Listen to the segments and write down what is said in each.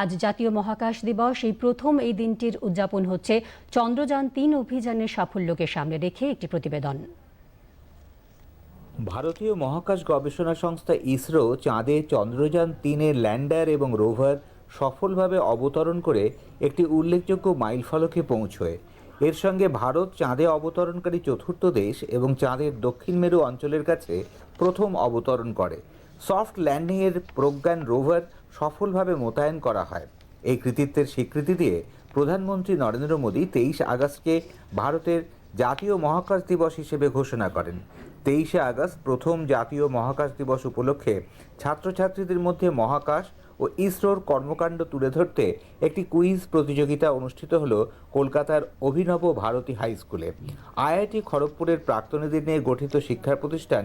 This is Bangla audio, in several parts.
আজ জাতীয় মহাকাশ দিবস, এই প্রথম এই দিনটির উদযাপন হচ্ছে। চন্দ্রযান তিন অভিযানের সাফল্যকে সামনে রেখে একটি প্রতিবেদন। ভারতীয় মহাকাশ গবেষণা সংস্থা ইসরো চাঁদে চন্দ্রযান তিনের ল্যান্ডার এবং রোভার সফলভাবে অবতরণ করে একটি উল্লেখযোগ্য মাইলফলকে পৌঁছয়। এর সঙ্গে ভারত চাঁদে অবতরণকারী চতুর্থ দেশ এবং চাঁদের দক্ষিণ মেরু অঞ্চলের কাছে প্রথম অবতরণ করে। সফট ল্যান্ডিংয়ের প্রজ্ঞান রোভার সফলভাবে মোতায়েন করা হয়। এই কৃতিত্বের স্বীকৃতি দিয়ে প্রধানমন্ত্রী নরেন্দ্র মোদী তেইশ আগস্টকে ভারতের জাতীয় মহাকাশ দিবস হিসেবে ঘোষণা করেন। তেইশে আগস্ট প্রথম জাতীয় মহাকাশ দিবস উপলক্ষে ছাত্রছাত্রীদের মধ্যে মহাকাশ ও ইসরোর কর্মকাণ্ড তুলে ধরতে একটি কুইজ প্রতিযোগিতা অনুষ্ঠিত হল কলকাতার অভিনব ভারতী হাই স্কুলে। আইআইটি খড়গপুরের প্রাক্তনীদের নিয়ে গঠিত শিক্ষা প্রতিষ্ঠান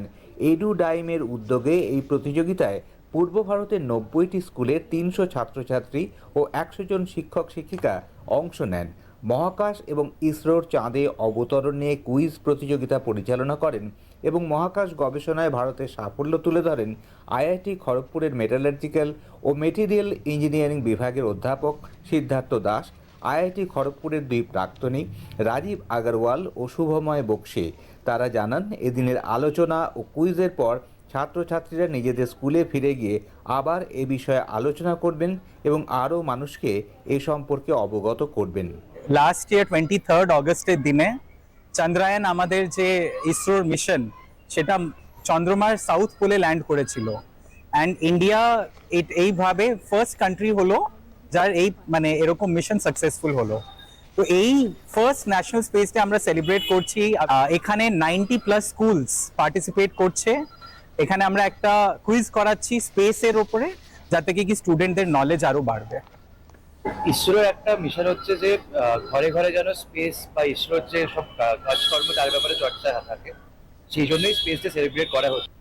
এডু ডাইমের উদ্যোগে এই প্রতিযোগিতায় পূর্ব ভারতের নব্বইটি স্কুলের তিনশো ছাত্রছাত্রী ও একশো জন শিক্ষক শিক্ষিকা অংশ নেন। মহাকাশ এবং ইসরোর চাঁদে অবতরণ নিয়ে কুইজ প্রতিযোগিতা পরিচালনা করেন এবং মহাকাশ গবেষণায় ভারতের সাফল্য তুলে ধরেন আইআইটি খড়গপুরের মেটালার্জিক্যাল ও মেটেরিয়াল ইঞ্জিনিয়ারিং বিভাগের অধ্যাপক সিদ্ধার্থ দাস, আইআইটি খড়গপুরের দুই প্রাক্তনী রাজীব আগরওয়াল ও শুভময় বক্সি। তারা জানান, এদিনের আলোচনা ও কুইজের পর ছাত্রছাত্রীরা নিজেদের স্কুলে ফিরে গিয়ে আবার এ বিষয়ে আলোচনা করবেন এবং আরও মানুষকে এ সম্পর্কে অবগত করবেন। লাস্ট ইয়ার টোয়েন্টি থার্ড অগস্টের দিনে চন্দ্রায়ন আমাদের যে ইসরোর মিশন সেটা চন্দ্রমার সাউথ পোলে ল্যান্ড করেছিল। অ্যান্ড ইন্ডিয়া এইভাবে ফার্স্ট কান্ট্রি হলো, যার এই মানে এরকম মিশন সাকসেসফুল হলো। তো এই ফার্স্ট ন্যাশনাল স্পেস ডে আমরা সেলিব্রেট করছি। এখানে নাইনটি প্লাস স্কুলস পার্টিসিপেট করছে। এখানে আমরা একটা কুইজ করাচ্ছি স্পেসের ওপরে, যাতে কি স্টুডেন্টদের নলেজ আরও বাড়বে। ইসরোর একটা মিশন হচ্ছে যে ঘরে ঘরে যেন স্পেস বা ইসরোর যে সব কাজকর্ম, তার ব্যাপারে চর্চা থাকে। সেই জন্যই স্পেস ডে সেলিব্রেট করা হচ্ছে।